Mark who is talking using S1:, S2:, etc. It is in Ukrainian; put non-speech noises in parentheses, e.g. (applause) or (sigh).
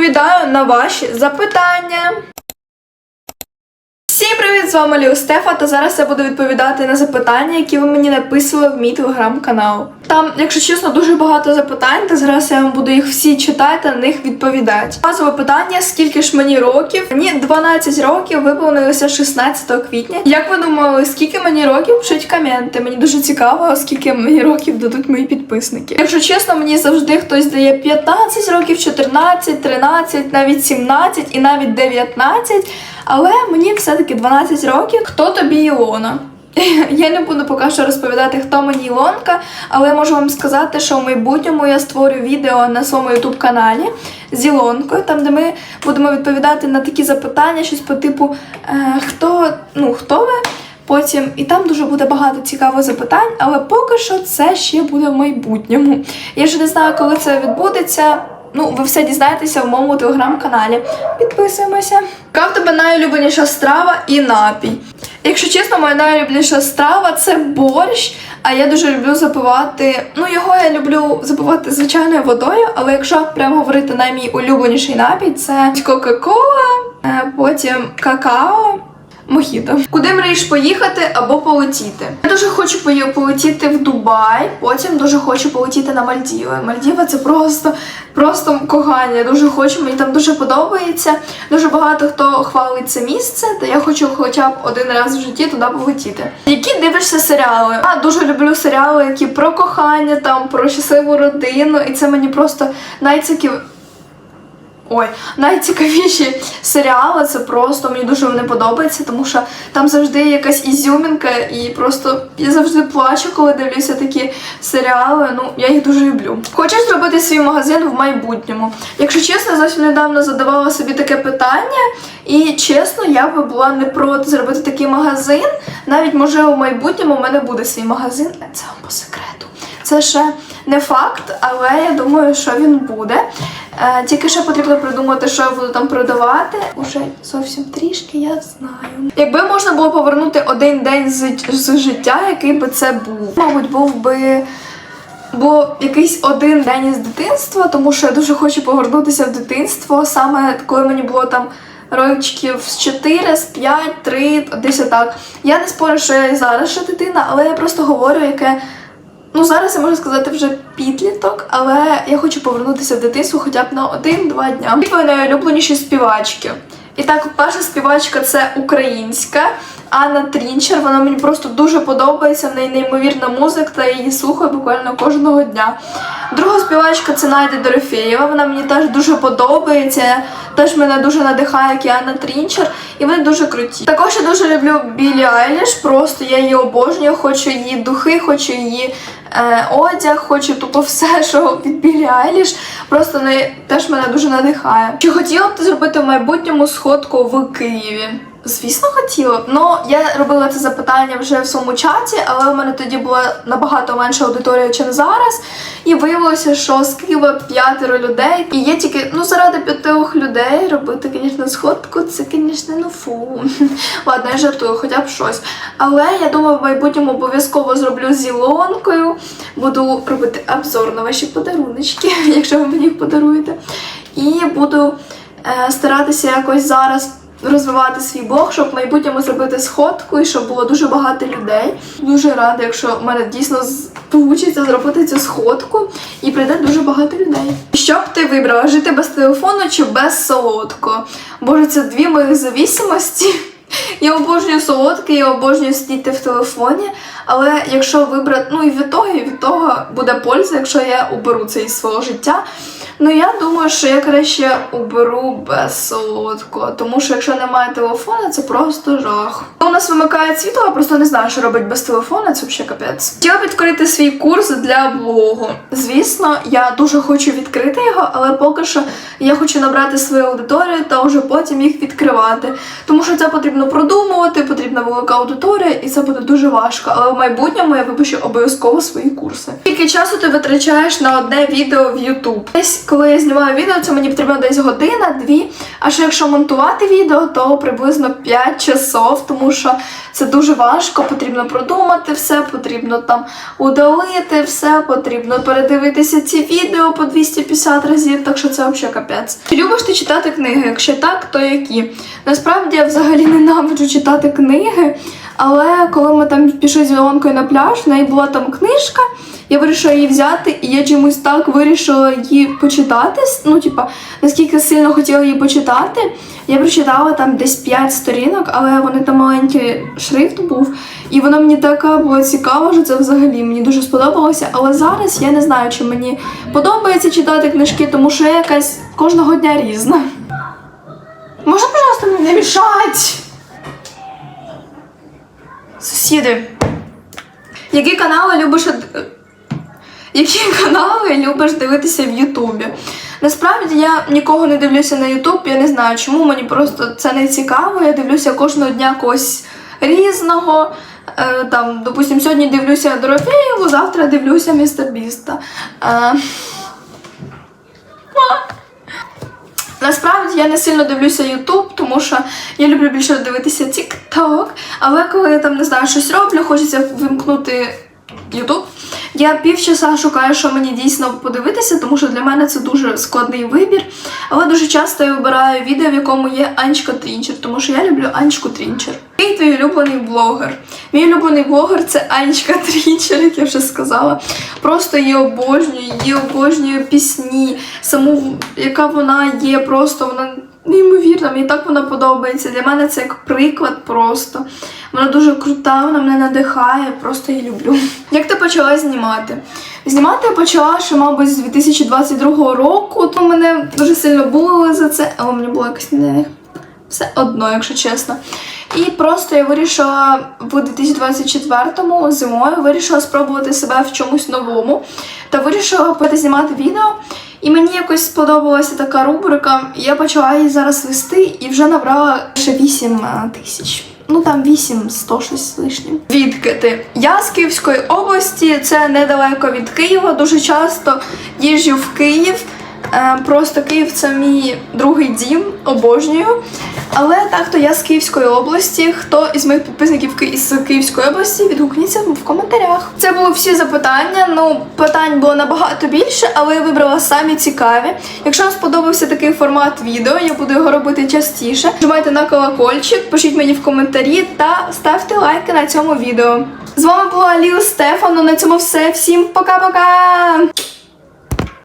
S1: відповідаю на ваші запитання. Всім привіт! З вами Ліо Стефа, та зараз я буду відповідати на запитання, які ви мені написували в мій телеграм-канал. Там, якщо чесно, дуже багато запитань, та зараз я вам буду їх всі читати та на них відповідати. Базове питання: скільки ж мені років? Мені 12 років, виповнилося 16 квітня. Як ви думали, скільки мені років? Пишіть коменти. Мені дуже цікаво, скільки мені років дадуть мої підписники. Якщо чесно, мені завжди хтось дає 15 років, 14, 13, навіть 17 і навіть 19. Але мені все-таки 12 років. Хто тобі Ілона? (laughs) Я не буду поки що розповідати, хто мені Ілонка, але можу вам сказати, що в майбутньому я створю відео на своєму ютуб каналі з Ілонкою, там де ми будемо відповідати на такі запитання, щось по типу е, хто, ну, хто ви? Потім і там дуже буде багато цікавих запитань, але поки що це ще буде в майбутньому. Я ще не знаю, коли це відбудеться. Ну, ви все дізнаєтеся в моєму телеграм-каналі. Підписуємося. Яка в тебе найулюбленіша страва і напій? Якщо чесно, моя найулюбленіша страва це борщ. А я дуже люблю запивати. Ну, його я люблю запивати звичайною водою, але якщо прямо говорити на мій улюбленіший напій, це Кока-Кола, е, потім какао. Мохіто. Куди мрієш поїхати або полетіти? Я дуже хочу полетіти в Дубай, потім дуже хочу полетіти на Мальдіви. Мальдіви це просто, просто кохання. Дуже хочу, мені там дуже подобається. Дуже багато хто хвалить це місце, та я хочу хоча б один раз в житті туди полетіти. Які дивишся серіали? Я дуже люблю серіали, які про кохання, там про щасливу родину, і це мені просто найцікавіше. Ой, найцікавіші серіали це просто мені дуже вони подобаються, тому що там завжди є якась ізюмінка, і просто я завжди плачу, коли дивлюся такі серіали. Ну я їх дуже люблю. Хочу зробити свій магазин в майбутньому. Якщо чесно, зовсім недавно задавала собі таке питання, і чесно, я би була не проти зробити такий магазин. Навіть можливо в майбутньому у мене буде свій магазин. Це вам по секрету. Це ще не факт, але я думаю, що він буде. Е, тільки ще потрібно придумати, що я буду там продавати. Уже зовсім трішки я знаю. Якби можна було повернути один день з, з життя, який би це був? Мабуть, був би. Бо якийсь один день із дитинства, тому що я дуже хочу повернутися в дитинство, саме коли мені було там років з 4, з 5, 3, десь отак. Я не спорю, що я і зараз ще дитина, але я просто говорю, яке. Ну, зараз я можу сказати вже підліток, але я хочу повернутися в дитинство хоча б на один-два дня. Твої найулюбленіші співачки. І так, перша співачка це українська Анна Трінчер. Вона мені просто дуже подобається. В неї неймовірна музика, та я її слухаю буквально кожного дня. Друга співачка це Найда Дорофєєва. Вона мені теж дуже подобається. Теж мене дуже надихає, як і Анна Трінчер, і вони дуже круті. Також я дуже люблю Білі Айліш. Просто я її обожнюю, хочу її духи, хочу її е, одяг, хочу тупо все, що від Білі Айліш. Просто не теж мене дуже надихає. Чи хотіла б ти зробити в майбутньому сходку в Києві? Звісно, хотіла б. Ну, я робила це запитання вже в своєму чаті, але у мене тоді була набагато менша аудиторія, ніж зараз. І виявилося, що з Києва п'ятеро людей. І є тільки, ну, заради п'ятьох людей робити, звісно, сходку, це, звісно, ну фу. (laughs) Ладно, я жартую, хоча б щось. Але я думаю, в майбутньому обов'язково зроблю з Ілонкою. Буду робити обзор на ваші подаруночки, (laughs) якщо ви мені їх подаруєте. І буду е, старатися якось зараз розвивати свій блог, щоб в майбутньому зробити сходку і щоб було дуже багато людей. Дуже рада, якщо в мене дійсно вийде зробити цю сходку і прийде дуже багато людей. Що б ти вибрала? Жити без телефону чи без солодко? Боже, це дві моїх зависимості. Я обожнюю солодке, я обожнюю сидіти в телефоні, але якщо вибрати, ну і від того, і від того буде польза, якщо я уберу це із свого життя. Ну я думаю, що я краще уберу без солодкого, тому що якщо немає телефона, це просто жах. У нас вимикає світло, я просто не знаю, що робити без телефона, це взагалі капець. Хотіла відкрити свій курс для блогу. Звісно, я дуже хочу відкрити його, але поки що я хочу набрати свою аудиторію та вже потім їх відкривати. Тому що це потрібно потрібно продумувати, потрібна велика аудиторія, і це буде дуже важко. Але в майбутньому я випущу обов'язково свої курси. Скільки часу ти витрачаєш на одне відео в YouTube? Десь, коли я знімаю відео, це мені потрібно десь година, дві. А що якщо монтувати відео, то приблизно 5 часов, тому що це дуже важко, потрібно продумати все, потрібно там удалити все, потрібно передивитися ці відео по 250 разів, так що це взагалі капець. Чи любиш ти читати книги? Якщо так, то які? Насправді я взагалі ненавиджу читати книги, але коли ми там пішли з Ілонкою на пляж, в неї була там книжка. Я вирішила її взяти, і я чомусь так вирішила її почитати. Ну, типа, наскільки сильно хотіла її почитати. Я прочитала там десь 5 сторінок, але вони там маленький шрифт був. І воно мені така була цікава, що це взагалі мені дуже сподобалося. Але зараз я не знаю, чи мені подобається читати книжки, тому що я якась кожного дня різна. Можна, пожалуйста, не мішати? Сусіди. Які канали любиш які (laughs) канали любиш дивитися в Ютубі? Насправді я нікого не дивлюся на Ютуб, я не знаю чому, мені просто це не цікаво. Я дивлюся кожного дня когось різного. Е, там, допустим, сьогодні дивлюся Дорофеєву, завтра дивлюся Містер Біста. Е, Насправді я не сильно дивлюся Ютуб, тому що я люблю більше дивитися TikTok, але коли я там не знаю щось роблю, хочеться вимкнути Ютуб. Я півчаса шукаю, що мені дійсно подивитися, тому що для мене це дуже складний вибір. Але дуже часто я вибираю відео, в якому є Анечка Трінчер, тому що я люблю Анечку Трінчер. Який твій улюблений блогер? Мій улюблений блогер це Анечка Трінчер, як я вже сказала. Просто її обожнюю, її обожнюю пісні, саму, яка вона є, просто вона неймовірна, мені так вона подобається. Для мене це як приклад просто. Вона дуже крута, вона мене надихає, просто її люблю. (laughs) Як ти почала знімати? Знімати я почала ще, мабуть, з 2022 року. То мене дуже сильно булили за це, але мені було якось не все одно, якщо чесно. І просто я вирішила в 2024-му зимою вирішила спробувати себе в чомусь новому та вирішила знімати відео. І мені якось сподобалася така рубрика. Я почала її зараз вести і вже набрала ще 8 е, тисяч. Ну там 8, 100 щось з лишнім. Звідки? Я з Київської області, це недалеко від Києва. Дуже часто їжджу в Київ. Е, Просто Київ це мій другий дім, обожнюю. Але так то я з Київської області. Хто із моїх підписників з Київської області, відгукніться в коментарях. Це були всі запитання. Ну, питань було набагато більше, але я вибрала самі цікаві. Якщо вам сподобався такий формат відео, я буду його робити частіше. Нажимайте на колокольчик, пишіть мені в коментарі та ставте лайки на цьому відео. З вами була Ліл Стефано. На цьому все. Всім пока-пока!